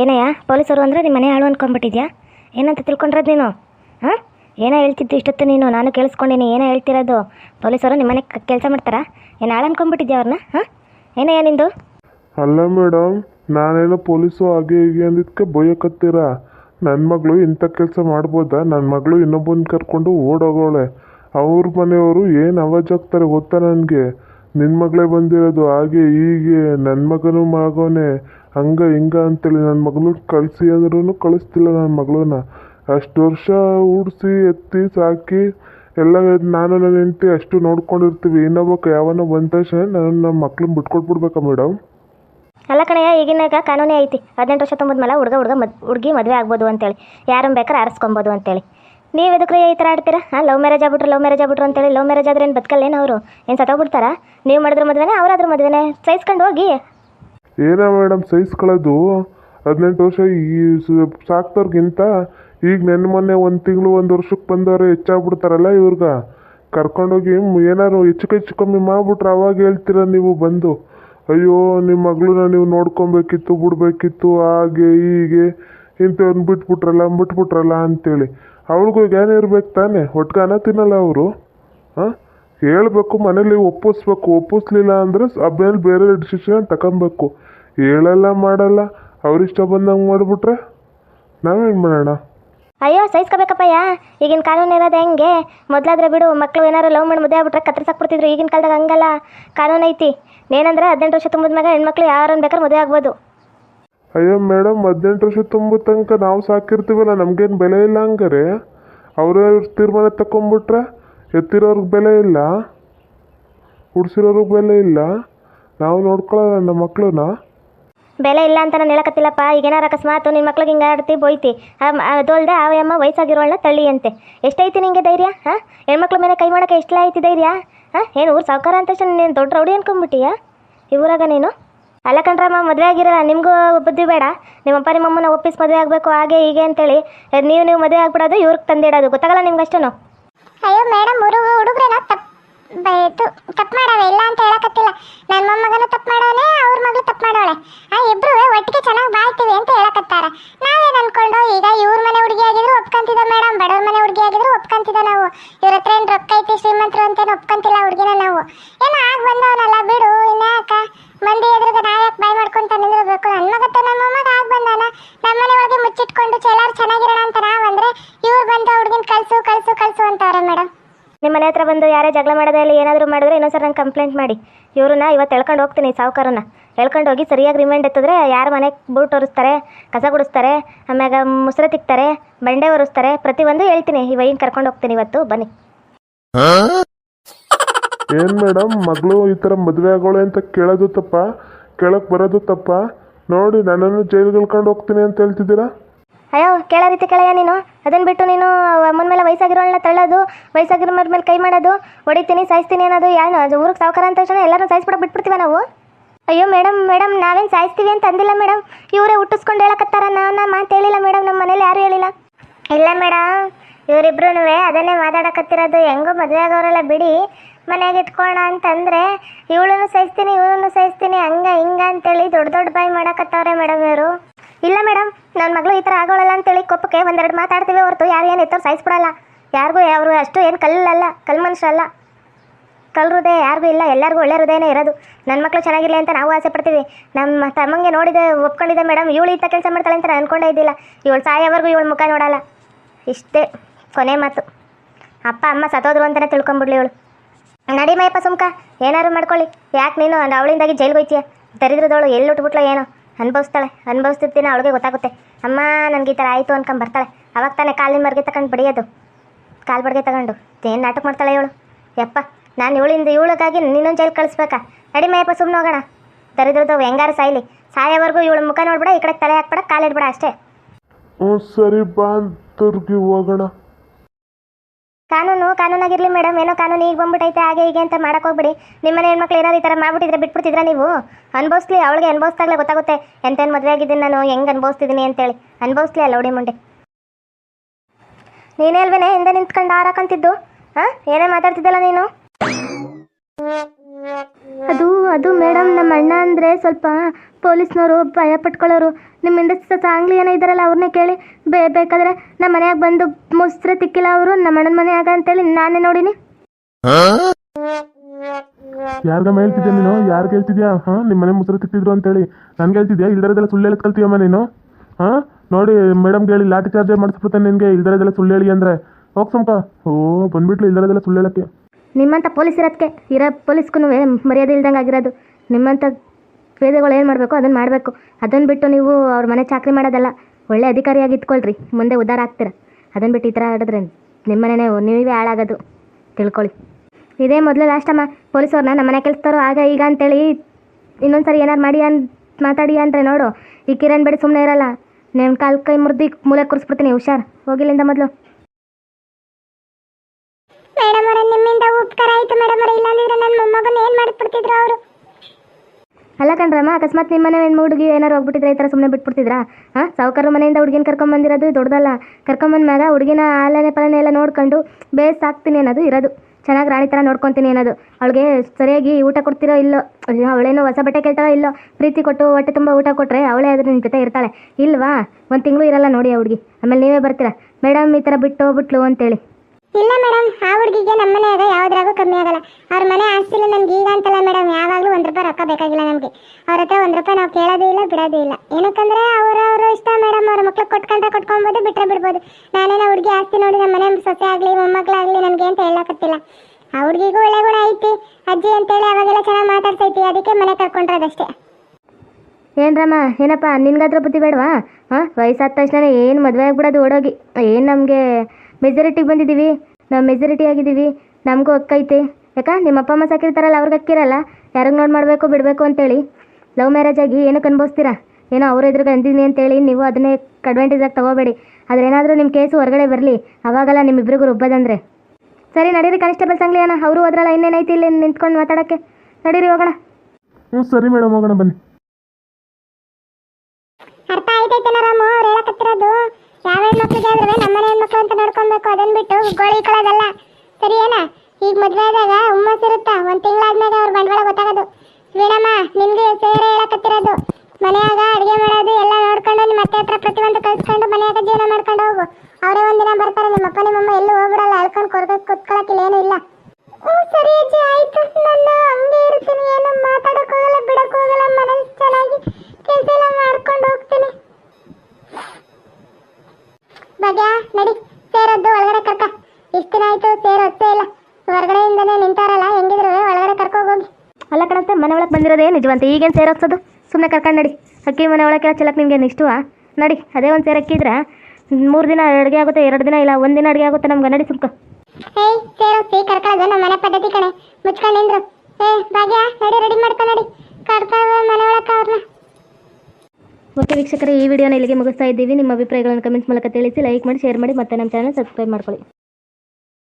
ಏನಯ್ಯ? ಪೊಲೀಸರು ಅಂದರೆ ನಿಮ್ಮ ಮನೆ ಹಾಳು ಅಂದ್ಕೊಂಡ್ಬಿಟ್ಟಿದ್ಯಾ ಏನಂತ ತಿಳ್ಕೊಂಡ್ರದ್ದು ನೀನು? ಹಾಂ? ಏನೋ ಹೇಳ್ತಿದ್ದು ಇಷ್ಟೊತ್ತು ನೀನು? ನಾನು ಕೇಳಿಸ್ಕೊಂಡಿನಿ. ಏನೋ ಹೇಳ್ತಿರೋದು? ಪೊಲೀಸರು ನಿಮ್ಮ ಮನೆ ಕೆಲಸ ಮಾಡ್ತಾರಾ? ಏನು ಹಾಳು ಅಂದ್ಕೊಂಡ್ಬಿಟ್ಟಿದ್ಯಾ ಅವ್ರನ್ನ ಹಾಂ? ಏನಯ್ಯ ನಿಂದು? ಅಲ್ಲ ಮೇಡಮ್ ನಾನೇನೋ ಪೊಲೀಸು ಹಾಗೆ ಹೀಗೆ ಅಂದಿದ್ದಕ್ಕೆ ಬೈಯಕತ್ತೀರ? ನನ್ನ ಮಗಳು ಇಂಥ ಕೆಲಸ ಮಾಡ್ಬೋದಾ? ನನ್ನ ಮಗಳು ಇನ್ನೊಬ್ಬನ ಕರ್ಕೊಂಡು ಓಡೋಗೋಳೆ. ಅವ್ರ ಮನೆಯವರು ಏನು ಅವಾಜ್ ಹಾಕ್ತಾರೆ ಗೊತ್ತಾ ನನಗೆ? ನಿನ್ನ ಮಗಳೇ ಬಂದಿರೋದು ಹಾಗೆ ಹೀಗೆ ನನ್ನ ಮಗನೂ ಮಗನೇ. ಹಂಗ ಹಿಂಗೆ ಅಂತೇಳಿ ನನ್ನ ಮಗಳು ಕಳಿಸಿ ಅಂದ್ರೂ ಕಳಿಸ್ತಿಲ್ಲ ನನ್ನ ಮಗಳನ್ನ. ಅಷ್ಟು ವರ್ಷ ಉಡಿಸಿ, ಎತ್ತಿ, ಸಾಕಿ, ಎಲ್ಲ ನಾನು ನನ್ನ ಹೆಂಡತಿ ಅಷ್ಟು ನೋಡ್ಕೊಂಡಿರ್ತೀವಿ. ಇನ್ನೊಬ್ಬಕ್ಕೆ ಯಾವನೋ ಬಂದ ತಕ್ಷಣ ನಾನು ನಮ್ಮ ಮಕ್ಳನ್ನ ಬಿಟ್ಕೊಟ್ಬಿಡ್ಬೇಕಾ ಮೇಡಮ್ ಅಲ್ಲ ಕಣಯ್ಯ, ಈಗಿನಾಗ ಕಾನೂನೇ ಐತಿ. ಹದಿನೆಂಟು ವರ್ಷ ತುಂಬಿದ್ಮೇಲೆ ಹುಡುಗ ಹುಡುಗ ಮದ್, ಹುಡುಗಿ ಮದುವೆ ಆಗ್ಬೋದು ಅಂತೇಳಿ. ಯಾರನ್ನ ಬೇಕಾದ್ರೆ ಆರಿಸ್ಕೊಬೋದು ಅಂತೇಳಿ. ನೀವು ಇದಕ್ಕೆ ಈ ಥರ ಆಡ್ತೀರಾ? ಹಾಂ, ಲವ್ ಮ್ಯಾರೇಜ್ ಆಗ್ಬಿಟ್ರು, ಲವ್ ಮ್ಯಾರೇಜ್ ಆಗ್ಬಿಟ್ರು ಅಂತೇಳಿ ಲವ್ ಮ್ಯಾರೇಜ್ ಆದ್ರೆ ಏನು ಬದುಕಲ್ಲೇನು ಅವರು? ಏನು ಸತ್ತೋಗ್ಬಿಡ್ತಾರಾ? ನೀವು ಮಾಡಿದ್ರು ಮದುವೆನೇ, ಅವರಾದ್ರೂ ಮದುವೆನೇ. ಸಹಿಸ್ಕೊಂಡು ಹೋಗಿ. ಏನೋ ಮೇಡಮ್ ಸಹಿಸ್ಕೊಳ್ಳೋದು ಹದಿನೆಂಟು ವರ್ಷ ಈ ಸಾಕ್ತವ್ರಿಗಿಂತ ಈಗ ನೆನ್ನೆ ಮೊನ್ನೆ ಒಂದು ತಿಂಗಳು ಒಂದು ವರ್ಷಕ್ಕೆ ಬಂದವರು ಹೆಚ್ಚಾಗ್ಬಿಡ್ತಾರಲ್ಲ ಇವ್ರಿಗೆ. ಕರ್ಕೊಂಡೋಗಿ ಏನಾರು ಹೆಚ್ಚು ಹೆಚ್ಚು ಕಮ್ಮಿ ಮಾಡಿಬಿಟ್ರೆ ಅವಾಗ ಹೇಳ್ತೀರ ನೀವು ಬಂದು. ಅಯ್ಯೋ ನಿಮ್ಮ ಮಗಳನ್ನ ನೀವು ನೋಡ್ಕೊಬೇಕಿತ್ತು, ಬಿಡ್ಬೇಕಿತ್ತು, ಹಾಗೆ, ಹೀಗೆ ಇಂಥವ್ರನ್ನ ಬಿಟ್ಬಿಟ್ರಲ್ಲ ಬಿಟ್ಬಿಟ್ರಲ್ಲ ಅಂತೇಳಿ. ಅವ್ರಿಗೂ ಏನೇ ಇರ್ಬೇಕು ತಾನೇ, ಒಟ್ಗಾನ ತಿನ್ನಲ್ಲ ಅವರು. ಹಾಂ? ಹೇಳ್ಬೇಕು ಮನೇಲಿ ಒಪ್ಪಿಸ್ಬೇಕು. ಒಪ್ಪಿಸ್ಲಿಲ್ಲ ಅಂದರೆ ಆಮೇಲೆ ಬೇರೆ ಡಿಸಿಷನ್ ತಗೊಬೇಕು ಹೇಳಲ್ಲ ಮಾಡಲ್ಲ. ಅವರಿಷ್ಟ ಬಂದಂಗೆ ಮಾಡಿಬಿಟ್ರೆ ನಾವೇನು ಮಾಡೋಣ? ಅಯ್ಯೋ ಸಹಿಸ್ಕೋಬೇಕಪ್ಪಯ್ಯ. ಈಗಿನ ಕಾನೂನು ಇರೋದು ಹೆಂಗೆ? ಮೊದಲಾದ್ರೆ ಬಿಡು ಮಕ್ಕಳು ಏನಾರು ಲವ್ ಮಾಡಿ ಮದುವೆ ಆಗ್ಬಿಟ್ರೆ ಕತ್ತರಿಸಾಕ್ಬಿಡ್ತಿದ್ರು ಈಗಿನ ಕಾಲದಾಗ ಹಂಗಲ್ಲ. ಕಾನೂನು ಐತಿ. ಏನಂದ್ರೆ ಹದಿನೆಂಟು ವರ್ಷ ತುಂಬಿದ್ಮ್ಯಾಗ ಹೆಣ್ಮಕ್ಳು ಯಾರನ್ನ ಬೇಕಾದ್ರೆ ಮದುವೆ ಆಗ್ಬೋದು. ಅಯ್ಯೋ ಮೇಡಮ್ ಹದಿನೆಂಟು ವರ್ಷ ತುಂಬ ತನಕ ನಾವು ಸಾಕಿರ್ತೀವಲ್ಲ ನಮಗೇನು ಬೆಲೆ ಇಲ್ಲ ಹಂಗಾರೆ? ಅವ್ರವ್ರ ತೀರ್ಮಾನ ತಗೊಂಬಿಟ್ರೆ ಎತ್ತಿರೋರ್ಗೆ ಬೆಲೆ ಇಲ್ಲ, ಉಡ್ಸಿರೋರ್ಗೆ ಬೆಲೆ ಇಲ್ಲ. ನಾವು ನೋಡ್ಕೊಳ್ಳೋಣ ನಮ್ಮ ಮಕ್ಕಳನ್ನ ಬೆಲೆ ಇಲ್ಲ ಅಂತ ನಾನು ಹೇಳಕತ್ತಿಲ್ಲಪ್ಪ. ಈಗೇನಾರು ಅಕಸ್ಮಾತ್ ನಿನ್ನ ಮಕ್ಳಿಗೆ ಹಿಂಗೆ ಆಡ್ತಿ, ಬೋಯ್ತಿ. ಅದೋಲ್ದೆ ಅಮ್ಮ ವಯಸ್ಸಾಗಿರೋಳನ್ನ ತಳ್ಳಿ ಅಂತೆ ಎಷ್ಟೈತಿ ನಿಂಗೆ ಧೈರ್ಯ ಹಾಂ ಹೆಣ್ಮಕ್ಳ ಮೇಲೆ ಕೈ ಮಾಡೋಕೆ ಎಷ್ಟು ಐತಿ ಧೈರ್ಯ ಹಾಂ ಏನು ಊರು ಸಾವುಕಾರ ಅಂತ ನೀನು ದೊಡ್ಡ ರೌಡಿ ಅನ್ಕೊಂಬಿಟ್ಟಿಯಾ? ಈ ಊರಾಗ ನೀನು? ಅಲ್ಲ ಕಣ್ರಮ್ಮ, ಮದುವೆ ಆಗಿರಲ್ಲ, ನಿಮಗೂ ಬುದ್ಧಿ ಬೇಡ. ನಿಮ್ಮಪ್ಪ ನಿಮ್ಮಮ್ಮನ ಒಪ್ಪಿಸಿ ಮದುವೆ ಆಗಬೇಕು, ಹಾಗೆ ಹೀಗೆ ಅಂತೇಳಿ. ನೀವು ನೀವು ಮದುವೆ ಆಗ್ಬಿಡೋದು ಇವ್ರಿಗೆ ತಂದಿಡೋದು. ಗೊತ್ತಾಗಲ್ಲ ನಿಮ್ಗೆ ಅಷ್ಟೂ ಅಯ್ಯೋ, ಮೇಡಮ್ ಹುಡುಗ ಹುಡುಗ್ರೇನ ತಪ್ಪು ಬೈತು ತಪ್ಪು ಮಾಡವೆ, ಇಲ್ಲ ಅಂತ ಹೇಳಕತ್ತಿಲ್ಲ. ನನ್ನ ಮೊಮ್ಮಗನ ತಪ್ಪು ಮಾಡೋನೆ ಅವ್ರ ಮಗಳು ತಪ್ಪು ಮಾಡೋಳೆ ಆ, ಇಬ್ರು ಒಟ್ಟಿಗೆ ಚೆನ್ನಾಗಿ ಬಾಳ್ತೀವಿ ಅಂತ ಹೇಳಕತ್ತಾರ. ನಾವೇನು ಅನ್ಕೊಂಡು ಈಗ ಇವ್ರ ಮನೆ ಹುಡುಗಿ ಆಗಿದ್ರು ಒಪ್ಕೊಂತಿದ್ದ ಮೇಡಮ್, ಬಡವ್ರ ಮನೆ ಹುಡುಗಿ ಆಗಿದ್ರು ಒಪ್ಕೊಂತಿದ್ದ ನಾವು. ಇವ್ರ ಹತ್ರ ಏನು ರೊಕ್ಕ ಐತಿ, ಶ್ರೀಮಂತರು ಅಂತೇನು ಒಪ್ಕೊಂತಿಲ್ಲ ಹುಡುಗಿನ ನಾವು. ಏನೋ ಆಗ ಬಂದವನಲ್ಲ, ಬಿಡು ಇನ್ಯಾಕ ಮಂದಿ ಎದುರುಗ ನಾವ್ಯಾಕೆ ಬಾಯ್ ಮಾಡ್ಕೊಂತ ತಂದಿರಬೇಕು ನನ್ನ ಮಗತ್ತ ನನ್ನ ಮೊಮ್ಮಗ ಆಗ ಬಂದಾನ. ನಮ್ಮ ಮನೆ ಒಳಗೆ ಮುಚ್ಚಿಟ್ಕೊಂಡು ಚೆಲ್ಲಾರು ಚೆನ್ನಾಗಿರೋಣ ಅಂತ ನಾವಂದ್ರೆ ಇವ್ರು ಬಂದ ಹುಡುಗಿನ ಕಳ್ಸು ಕಳ್ಸು ಮೇಡಮ್. ನಿಮ್ಮ ಮನೆ ಹತ್ರ ಬಂದು ಯಾರೇ ಜಗಳ ಮಾಡೋದಲ್ಲಿ ಏನಾದರೂ ಮಾಡಿದ್ರೆ ಇನ್ನೊಂದ್ಸರಿ ನಂಗೆ ಕಂಪ್ಲೇಂಟ್ ಮಾಡಿ. ಇವ್ರನ್ನ ಇವತ್ತು ಎಳ್ಕೊಂಡು ಹೋಗ್ತೀನಿ ಸಾವುಕಾರನ ಎಳ್ಕೊಂಡು ಹೋಗಿ ಸರಿಯಾಗಿ ರಿಮೈಂಡ್ ಎತ್ತಿದ್ರೆ ಯಾರ ಮನೆ ಬೂಟ್ ಒರೆಸ್ತಾರೆ, ಕಸ ಗುಡಿಸ್ತಾರೆ, ಆಮ್ಯಾಗ ಮುಸ್ರೆ ತಿಕ್ತಾರೆ, ಬಂಡೆ ಒರೆಸ್ತಾರೆ, ಪ್ರತಿಯೊಂದು ಹೇಳ್ತೀನಿ. ವೈನ್ ಕರ್ಕೊಂಡು ಹೋಗ್ತೀನಿ ಇವತ್ತು, ಬನ್ನಿ. ಏನ್ ಮೇಡಮ್, ಮಗಳು ಈ ತರ ಮದುವೆ ಆಗೋಳೆ ಅಂತ ಕೇಳೋದು ತಪ್ಪ? ಕೇಳಕ್ ಬರೋದು ತಪ್ಪ? ನೋಡಿ, ನನ್ನನ್ನು ಜೈಲ್ಗೆ ಕಳ್ಕೊಂಡು ಹೋಗ್ತೀನಿ ಅಂತ ಹೇಳ್ತಿದ್ದೀರಾ? ಅಯ್ಯೋ, ಕೇಳೋ ರೀತಿ ಕೇಳಯ್ಯ ನೀನು? ಅದನ್ನು ಬಿಟ್ಟು ನೀನು ಅಮ್ಮನ ಮೇಲೆ ವಯಸ್ಸಾಗಿರೋಳನ್ನ ತಳ್ಳೋದು, ವಯಸ್ಸಾಗಿರೋ ಮೇಲೆ ಕೈ ಮಾಡೋದು, ಹೊಡಿತೀನಿ, ಸಾಯಿಸ್ತೀನಿ ಅನ್ನೋದು ಏನು ಅದು ಊರಿಗೆ ಸಾವುಕಾರ ಅಂತ ತಕ್ಷಣ ಎಲ್ಲರೂ ಸಾಯಿಸ್ಬಿಡ ಬಿಟ್ಬಿಡ್ತೀವ ನಾವು? ಅಯ್ಯೋ, ಮೇಡಮ್ ಮೇಡಮ್, ನಾವೇನು ಸಾಯಿಸ್ತೀವಿ ಅಂತ ಅಂದಿಲ್ಲ ಮೇಡಮ್. ಇವರೇ ಹುಟ್ಟಿಸ್ಕೊಂಡು ಹೇಳಕತ್ತಾರ ನಾವು ಮಾತು ಹೇಳಿಲ್ಲ ಮೇಡಮ್ ನಮ್ಮ ಮನೇಲಿ ಯಾರೂ ಹೇಳಿಲ್ಲ. ಇಲ್ಲ ಮೇಡಮ್ ಇವರಿಬ್ರು ಅದನ್ನೇ ಮಾತಾಡಕತ್ತಿರೋದು. ಹೆಂಗೋ ಮದುವೆ ಆಗೋರೆಲ್ಲ ಬಿಡಿ, ಮನೆಯಾಗ ಇಟ್ಕೋಣ ಅಂತಂದ್ರೆ ಇವಳನ್ನು ಸಹಿಸ್ತೀನಿ ಇವಳನ್ನು ಸಹಿಸ್ತೀನಿ ಹಂಗ, ಹಿಂಗ ಅಂತೇಳಿ ದೊಡ್ಡ ದೊಡ್ಡ ಬಾಯಿ ಮಾಡಕತ್ತವ್ರೆ ಮೇಡಮ್ ಇವರು. ಇಲ್ಲ ಮೇಡಮ್ ನನ್ನ ಮಗಳು ಈ ಥರ ಆಗೋಳಲ್ಲ ಅಂತೇಳಿ ಕೊಪ್ಪಕ್ಕೆ ಒಂದೆರಡು ಮಾತಾಡ್ತೀವಿ ಹೊರತು ಯಾರು ಏನು ಎತ್ತವ್ರು ಸಾಯಿಸ್ಬಿಡಲ್ಲ. ಯಾರಿಗೂ ಅವರು ಅಷ್ಟು ಏನು ಕಲ್ಲಲ್ಲ ಕಲ್ ಮನುಷ್ಯರಲ್ಲ ಕಲ್ ಹೃದಯ ಯಾರಿಗೂ ಇಲ್ಲ, ಎಲ್ಲರಿಗೂ ಒಳ್ಳೆ ಹೃದಯನೇ ಇರೋದು. ನನ್ನ ಮಕ್ಕಳು ಚೆನ್ನಾಗಿರಲಿ ಅಂತ ನಾವು ಆಸೆ ಪಡ್ತೀವಿ. ನಮ್ಮ ತಮ್ಮಂಗೆ ನೋಡಿದೆ ಒಪ್ಕೊಂಡಿದ್ದೆ ಮೇಡಮ್, ಇವಳು ಇಂಥ ಕೆಲಸ ಮಾಡ್ತಾಳೆ ಅಂತ ನಾನು ಅನ್ಕೊಂಡೇ ಇದ್ದಿಲ್ಲ. ಇವಳು ಸಾಯೋವರೆಗೂ ಇವಳು ಮುಖ ನೋಡಲ್ಲ. ಇಷ್ಟೇ ಕೊನೆ ಮಾತು. ಅಪ್ಪ, ಅಮ್ಮ ಸತ್ತೋದ್ರು ಅಂತಲೇ ತಿಳ್ಕೊಂಬಿಡ್ಲಿ ಇವಳು. ನಡಿಮಯಪ್ಪ ಸುಮ್ಕ, ಏನಾದ್ರು ಮಾಡ್ಕೊಳ್ಳಿ. ಯಾಕೆ ನೀನು ಅವಳಿಂದಾಗಿ ಜೈಲ್ಗೆ ಹೋಯ್ತೀಯ? ದರಿದ್ರದವಳು ಎಲ್ಲಿ ಉಟ್ಬಿಟ್ಲೋ ಏನೋ. ಅನುಭವಿಸ್ತಾಳೆ. ಅನುಭವಿಸ್ತಿರ್ತೀನಿ ಅವಳಿಗೆ ಗೊತ್ತಾಗುತ್ತೆ. ಅಮ್ಮ, ನನಗೆ ಈ ಥರ ಆಯಿತು ಅನ್ಕೊಂಡು ಬರ್ತಾಳೆ. ಅವಾಗ ತಾನೇ ಕಾಲಿನ ಮರ್ಗೆ ತಗೊಂಡು ಬಡಿಯೋದು. ಕಾಲು ಬಡ್ಗೆ ತಗೊಂಡು. ಏನು ನಾಟಕ ಮಾಡ್ತಾಳೆ ಇವಳು? ಯಪ್ಪ, ನಾನು ಇವಳಿಂದ ಇವಳಿಗಾಗಿ ನಿನ್ನೊಂದು ಜೈಲು ಕಳಿಸ್ಬೇಕಾ? ನಡಿ ಮಯಪ್ಪ ಸುಮ್ಮನೆ ಹೋಗೋಣ. ದರಿದ್ರದವು ಹೆಂಗಾರ ಸಾಯ್ಲಿ. ಸಾಯೋವರೆಗೂ ಇವಳು ಮುಖ ನೋಡ್ಬೇಡ, ಈ ಕಡೆ ತಲೆ ಹಾಕ್ಬೇಡ ಕಾಲಿಡ್ಬೇಡ ಅಷ್ಟೇ. ಹ್ಞೂ ಸರಿ ಬಾ ಹೋಗೋಣ. ಕಾನೂನು ಕಾನೂನಾಗಿರಲಿ ಮೇಡಮ್. ಏನೋ ಕಾನೂನು ಈಗ ಬಂದ್ಬಿಟ್ಟೈತೆ ಹಾಗೆ ಹೀಗೆ ಅಂತ ಮಾಡಕ್ ಹೋಗ್ಬಿಡಿ. ನಿಮ್ಮನೆ ಹೆಣ್ಮಕ್ಳು ಏನಾದ್ರು ಈ ಥರ ಮಾಡ್ಬಿಟ್ಟಿದ್ರೆ ಬಿಟ್ಬಿಡ್ತಿದ್ರ ನೀವು? ಅನ್ಭವಿಸ್ಲಿ, ಅವಳಿಗೆ ಅನ್ಭವಿಸ್ದಾಗಲೇ ಗೊತ್ತಾಗುತ್ತೆ. ಎಂತೇನು ಮದುವೆ ಆಗಿದ್ದೀನಿ ನಾನು, ಹೆಂಗೆ ಅನ್ಭವಿಸ್ತಿದ್ದೀನಿ ಅಂತೇಳಿ. ಅನ್ಭವಿಸ್ಲಿ ಅಲ್ಲ ಲೌಡಿ ಮುಂಡೆ. ನೀನೇ ಅಲ್ವೇನೆ ಹಿಂದೆ ನಿಂತ್ಕೊಂಡು ಆರಾಕಂತಿದ್ದು ಹಾಂ? ಏನೇ ಮಾತಾಡ್ತಿದ್ದಲ್ಲ ನೀನು? ಅದು ಅದು ಮೇಡಮ್, ನಮ್ಮ ಅಣ್ಣ ಅಂದರೆ ಸ್ವಲ್ಪ ಪೊಲೀಸ್ನವರು, ಭಯ ಪಟ್ಕೊಳ್ಳೋರು. ನಿಮ್ಮಿಂದ ಸಾಂಗ್ಲಿ ಏನೋ ಇದ್ದಾರಲ್ಲ ಅವ್ರನ್ನೇ ಕೇಳಿ. ಬೇ, ಬೇಕಾದ್ರೆ ನಮ್ಮ ಮನೆಯಾಗ ಬಂದು ಮುಸ್ರೆ ತಿಕ್ಕಿಲ್ಲ ಅವರು, ನಮ್ಮ ಅಣ್ಣನ ಮನೆಯಾಗ ಅಂತೇಳಿ ನಾನೇ ನೋಡಿನಿ. ಯಾರ್ಗಮ್ಮ ಹೇಳ್ತಿದ್ಯಾ ನೀನು? ಯಾರು ಹೇಳ್ತಿದ್ಯಾ? ಹಾಂ? ನಿಮ್ಮ ಮನೆ ಮುಸುರು ಅಂತ ಅಂತೇಳಿ. ನನ್ಗೆ ಹೇಳ್ತಿದ್ಯಾ? ಇಲ್ದರದೆಲ್ಲ ಸುಳ್ಳು ಹೇಳಕ್ ಕಲ್ತೀಯಮ್ಮ ನೀನು? ಹಾ? ನೋಡಿ ಮೇಡಮ್ ಹೇಳಿ, ಲಾಠಿ ಚಾರ್ಜ್ ಮಾಡಿಸ್ಬಿಡ್ತಾನೆ ನಿನಗೆ. ಇಲ್ದರದೆಲ್ಲ ಸುಳ್ಳು ಹೇಳಿ ಅಂದರೆ. ಹೋಗ್ ಸುಮ್ಕ. ಓ, ಬಂದ್ಬಿಟ್ಲು ಇಲ್ದರದೆಲ್ಲ ಸುಳ್ಳು ಹೇಳಕ್ಕೆ. ನಿಮ್ಮಂಥ ಪೊಲೀಸ್ ಇರೋದಕ್ಕೆ ಇರೋ ಪೊಲೀಸ್ಗೂ ಮರ್ಯಾದೆ ಇಲ್ದಂಗೆ ಆಗಿರೋದು. ನಿಮ್ಮಂಥ ವೇದಗಳು ಏನು ಮಾಡಬೇಕು ಅದನ್ನು ಮಾಡಬೇಕು. ಅದನ್ನು ಬಿಟ್ಟು ನೀವು ಅವ್ರ ಮನೆ ಚಾಕ್ರಿ ಮಾಡೋದಲ್ಲ, ಒಳ್ಳೆ ಅಧಿಕಾರಿಯಾಗಿ ಇಟ್ಕೊಳ್ರಿ. ಮುಂದೆ ಉದ್ಧಾರ ಆಗ್ತೀರ? ಅದನ್ನು ಬಿಟ್ಟು ಈ ಥರ ಆಡಿದ್ರೆ ನಿಮ್ಮನೆ ನೀವೇ ಹಾಳಾಗೋದು. ತಿಳ್ಕೊಳ್ಳಿ. ಇದೇ ಮೊದಲು ಲಾಸ್ಟಮ್ಮ ಪೊಲೀಸವ್ರನ್ನ ನಮ್ಮ ಮನೆ ಕೆಲಸದವರು, ಆಗ ಈಗ ಅಂತೇಳಿ ಇನ್ನೊಂದು ಸರಿ ಏನಾರು ಮಾಡಿ ಅಂತ ಮಾತಾಡಿ ಅಂದರೆ ನೋಡು. ಈ ಕಿರಣ್ ಬೇಡಿ ಸುಮ್ಮನೆ ಇರಲ್ಲ. ನಿಮ್ಮ ಕಾಲು ಕೈ ಮುರಿದು ಮೂಲೆ ಕೂರಿಸ್ಬಿಡ್ತೀನಿ, ಹುಷಾರ್. ಹೋಗಿಲ್ಲಿಂದ ಮೊದಲು. ಮೇಡಮ್ ಅವರೇ ನಿಮ್ಮಿಂದ ಉಪಕಾರ ಆಯ್ತು ಮೇಡಮ್ ಅವರೇ. ನನ್ನ ಮೊಮ್ಮಗನ ಏನ್ ಅವರು? ಅಲ್ಲ ಕಣ್ರಮ್ಮ, ಅಕಸ್ಮಾತ್ ನಿಮ್ಮ ಮನೆ ಹೆಣ್ಣು ಹುಡುಗಿ ಏನಾರು ಹೋಗ್ಬಿಟ್ಟಿದ್ರೆ ಈ ಥರ ಸುಮ್ಮನೆ ಬಿಟ್ಬಿಡ್ತಿದ್ರಾ? ಹಾಂ, ಸಾವುಕಾರ ಮನೆಯಿಂದ ಹುಡುಗಿನ ಕರ್ಕೊಂಬಂದಿರೋದು ದೊಡ್ಡದಲ್ಲ. ಕರ್ಕೊಂಬಂದ ಮ್ಯಾಗ ಹುಡುಗಿನ ಆಲನೆ ಪಲನೆ ಎಲ್ಲ ನೋಡ್ಕೊಂಡು ಬೇಸ್ ಹಾಕ್ತೀನಿ ಅನ್ನೋದು ಇರೋದು. ಚೆನ್ನಾಗಿ ರಾಣಿ ಥರ ನೋಡ್ಕೊತೀನಿ ಅನ್ನೋದು. ಅವಳಿಗೆ ಸರಿಯಾಗಿ ಊಟ ಕೊಡ್ತಿರೋ ಇಲ್ಲೋ ಅವಳೇನೋ ಹೊಸ ಬಟ್ಟೆ ಕೇಳ್ತಾಳೋ ಇಲ್ಲೋ, ಪ್ರೀತಿ ಕೊಟ್ಟು ಹೊಟ್ಟೆ ತುಂಬ ಊಟ ಕೊಟ್ಟರೆ ಅವಳೇ ಅದ್ರ ನಿಮ್ಮ ಜೊತೆ ಇರ್ತಾಳೆ. ಇಲ್ವಾ? ಒಂದು ತಿಂಗಳು ಇರಲ್ಲ ನೋಡಿ ಆ ಹುಡುಗಿ. ಆಮೇಲೆ ನೀವೇ ಬರ್ತೀರಾ? ಮೇಡಮ್ ಈ ಥರ ಬಿಟ್ಟು ಹೋಗ್ಬಿಟ್ಲು ಅಂತೇಳಿ. ಇಲ್ಲ ಮೇಡಮ್, ಆ ಹುಡುಗಿಗೆ ನಮ್ಮ ಮನೆಯಾಗ ಯಾವ್ದ್ರಾಗೂ ಕಮ್ಮಿ ಆಗಲ್ಲ. ಅವ್ರ ಮನೆ ಆಸ್ತಿಲಿ ನಮ್ಗೆ ಈಗ ಅಂತಲ್ಲ ಮೇಡಮ್, ಯಾವಾಗಲೂ ಒಂದು ರೂಪಾಯಿ ರೊಕ್ಕ ಬೇಕಾಗಿಲ್ಲ ನಮಗೆ. ಅವ್ರ ಹತ್ರ ಒಂದು ರೂಪಾಯಿ ನಾವು ಕೇಳೋದೇ ಇಲ್ಲ, ಬಿಡೋದೇ ಇಲ್ಲ. ಏನಕ್ಕಂದ್ರೆ ಅವರವರು ಇಷ್ಟ ಮೇಡಮ್, ಅವ್ರ ಮಕ್ಳು ಕೊಟ್ಕೊಂಡ್ರೆ ಕೊಟ್ಕೊಬೋದು, ಬಿಟ್ರೆ ಬಿಡ್ಬೋದು. ನಾನೇನ ಹುಡುಗಿ ಆಸ್ತಿ ನೋಡಿ ನಮ್ಮ ಮನೆ ಸೊಸೆ ಆಗಲಿ ಮೊಮ್ಮಕ್ಕಳಾಗಲಿ ನನಗೆ ಅಂತ ಹೇಳಕತ್ತಿಲ್ಲ ಆ ಹುಡುಗಿಗೂ ಒಳ್ಳೆ ಗುಣ ಐತಿ. ಅಜ್ಜಿ ಅಂತೇಳಿ ಅವಾಗೆಲ್ಲ ಚೆನ್ನಾಗಿ ಮಾತಾಡ್ತೈತಿ ಅದಕ್ಕೆ ಮನೆ ಕರ್ಕೊಂಡ್ರದಷ್ಟೇ. ಏನ್ರಮ್ಮ, ಏನಪ್ಪ, ನಿನ್ಗಾದ್ರ ಬುದ್ಧಿ ಬೇಡವಾ? ಹಾಂ, ವಯಸ್ಸಾದ ತಕ್ಷಣ ಏನು ಮದುವೆ ಆಗ್ಬಿಡೋದು ಓಡೋಗಿ, ಏನು ನಮಗೆ ಮೆಜಾರಿಟಿಗೆ ಬಂದಿದ್ದೀವಿ. ನಾವು ಮೆಜಾರಿಟಿ ಆಗಿದ್ದೀವಿ. ನಮಗೂ ಅಕ್ಕೈತೆ ಯಾಕ? ನಿಮ್ಮ ಅಪ್ಪ ಅಮ್ಮ ಸಾಕಿರ್ತಾರಲ್ಲ, ಅವ್ರಿಗೆ ಅಕ್ಕಿರಲ್ಲ ಯಾರಿಗೆ ನೋಡಿ ಮಾಡಬೇಕು, ಬಿಡಬೇಕು ಅಂತೇಳಿ. ಲವ್ ಮ್ಯಾರೇಜ್ ಆಗಿ ಏನಕ್ಕೆ ಅನ್ಭವಿಸ್ತೀರಾ? ಏನೋ ಅವ್ರ ಎದುರು ಅಂದಿದ್ದೀನಿ ಅಂತೇಳಿ ನೀವು ಅದನ್ನೇ ಅಡ್ವಾಂಟೇಜ್ ಆಗಿ ತಗೋಬೇಡಿ. ಆದರೆ ಏನಾದರೂ ನಿಮ್ಮ ಕೇಸು ಹೊರಗಡೆ ಬರಲಿ. ಅವಾಗಲ್ಲ ನಿಮ್ಮಿಬ್ಬರಿಗೂ ರುಬ್ಬದಂದ್ರೆ ಸರಿ, ನಡೀರಿ ಕಾನ್ಸ್ಟೇಬಲ್ ಸಂಗ್ಲಿ ಅಣ್ಣ. ಅವರು ಹೋದ್ರಲ್ಲ ಇನ್ನೇನೈತಿ ಇಲ್ಲಿ ನಿಂತ್ಕೊಂಡು ಮಾತಾಡೋಕ್ಕೆ? ನಡೀರಿ, ಹೋಗೋಣ. ಹ್ಞೂ ಸರಿ ಮೇಡಮ್ ಹೋಗೋಣ ಬನ್ನಿ. ಅಂತ ನೋಡ್ಕೊಬೇಕು ಅದನ್ನ ಬಿಟ್ಟು ಗೋಳಿ ಇಕ್ಕೊಳ್ಳೋದಲ್ಲ ಸರಿಯೇನಾ? ಈಗ ಮದ್ವೆ ಆದಾಗ ಹುಮ್ಮಸ್ ಇರುತ್ತಾ? ಒಂದ್ ತಿಂಗಳಾದ್ಮೇಲೆ ಅವ್ರ ಬಂಡವಾಳ ಗೊತ್ತಾಗೋದು. ವೀಣಮ್ಮ ನಿಮ್ಗೆ ಸೇರೆ ಹೇಳಕತ್ತಿರೋದು. ಮನೆಯಾಗ ಅಡಿಗೆ ಮಾಡೋದು ಎಲ್ಲ ನೋಡ್ಕೊಂಡು ನಿಮ್ಮ ಅತ್ತೆ ಹತ್ರ ಪ್ರತಿಯೊಂದು ಕಲ್ಸ್ಕೊಂಡು ಮನೆಯಾಗ ಜೀವನ ಮಾಡ್ಕೊಂಡು ಹೋಗು. ಅವರೇ ಒಂದಿನ ಬರ್ತಾರೆ ನಿಮ್ಮ ಅಪ್ಪ ನಿಮ್ಮಮ್ಮ ಎಲ್ಲೂ ಹೋಗ್ಬಿಡಲ್ಲ, ಅಳ್ಕೊಂಡು ಕೊಡ್ಬೇಕು ಕುತ್ಕೊಳಕ್ಕೆ ಏನೂ ಇಲ್ಲ. ಸರಿ ಅಜ್ಜಿ ಆಯ್ತು ನಾನು ಹಂಗೆ ಇರ್ತೀನಿ ಏನು ಮಾತಾಡಕ್ ಹೋಗಲ್ಲ ಬಿಡಕ್ ಹೋಗಲ್ಲ ಮನೇಲಿ ಚೆನ್ನಾಗಿ ಕೆಲಸ ಎಲ್ಲ ಮಾಡ್ಕೊಂಡು ಹೋಗ್ತೀನಿ ಭಾಗ್ಯ ನಡಿ ಸೇರದ್ದು ಒಳಗಡೆ ಕರ್ಕ ಇಷ್ಟು ದಿನ ಆಯ್ತು ಸೇರ್ ಹೊತ್ತೇ ಇಲ್ಲ. ಹೊರಗಡೆಯಿಂದನೇ ನಿಂತಾರಲ್ಲ ಹೆಂಗಿದ್ರು ಒಳಗಡೆ ಕರ್ಕೋಗಿ ಹೋಗಿ. ಅಲ್ಲ ಕಣತ್ತೆ ಮನೆ ಒಳಗೆ ಬಂದಿರೋದೇ ನಿಜವಂತ ಈಗೇನು ಸೇರೋಗ್ಸೋದು ಸುಮ್ಮನೆ ಕರ್ಕೊಂಡು ನಡಿ. ಅಕ್ಕಿ ಮನೆ ಒಳಗೆ ಚೆಲ್ಲಕ್ಕೆ ನಿಮ್ಗೆ ಇಷ್ಟವಾ? ನಡಿ ಅದೇ ಒಂದು ಸೇರಕ್ಕಿದ್ರೆ ಮೂರು ದಿನ ಅಡುಗೆ ಆಗುತ್ತೆ ಎರಡು ದಿನ ಇಲ್ಲ ಒಂದಿನ ದಿನ ಅಡುಗೆ ಆಗುತ್ತೆ ನಮ್ಗೆ ನಡಿ ಸುಮ್ಕ. ಏಯ್ ಸೇರೋಸಿ ಕರ್ಕೊಳ್ಳೋದು ನಮ್ಮ ಮನೆ ಪದ್ಧತಿ ಕಣೆ. ಮುಚ್ಕೊಂಡು ನಿಂದ್ರು. ಏ ಭಾಗ್ಯ ರೆಡಿ ಮಾಡ್ಕೊ ನಡಿ. ಮನೆ ಒಳಗೆ ಅವ್ರನ್ನ ಓಕೆ ವೀಕ್ಷಕರೇ ಈ ವಿಡಿಯೋನ ಇಲ್ಲಿಗೆ ಮುಗಿಸ್ತಾ ಇದ್ದೀವಿ. ನಿಮ್ಮ ಅಭಿಪ್ರಾಯಗಳನ್ನು ಕಮೆಂಟ್ಸ್ ಮೂಲಕ ತಿಳಿಸಿ ಲೈಕ್ ಮಾಡಿ ಶೇರ್ ಮಾಡಿ ಮತ್ತೆ ನಮ್ಮ ಚಾನಲ್ ಸಬ್ಸ್ಕ್ರೈಬ್ ಮಾಡ್ಕೊಳ್ಳಿ.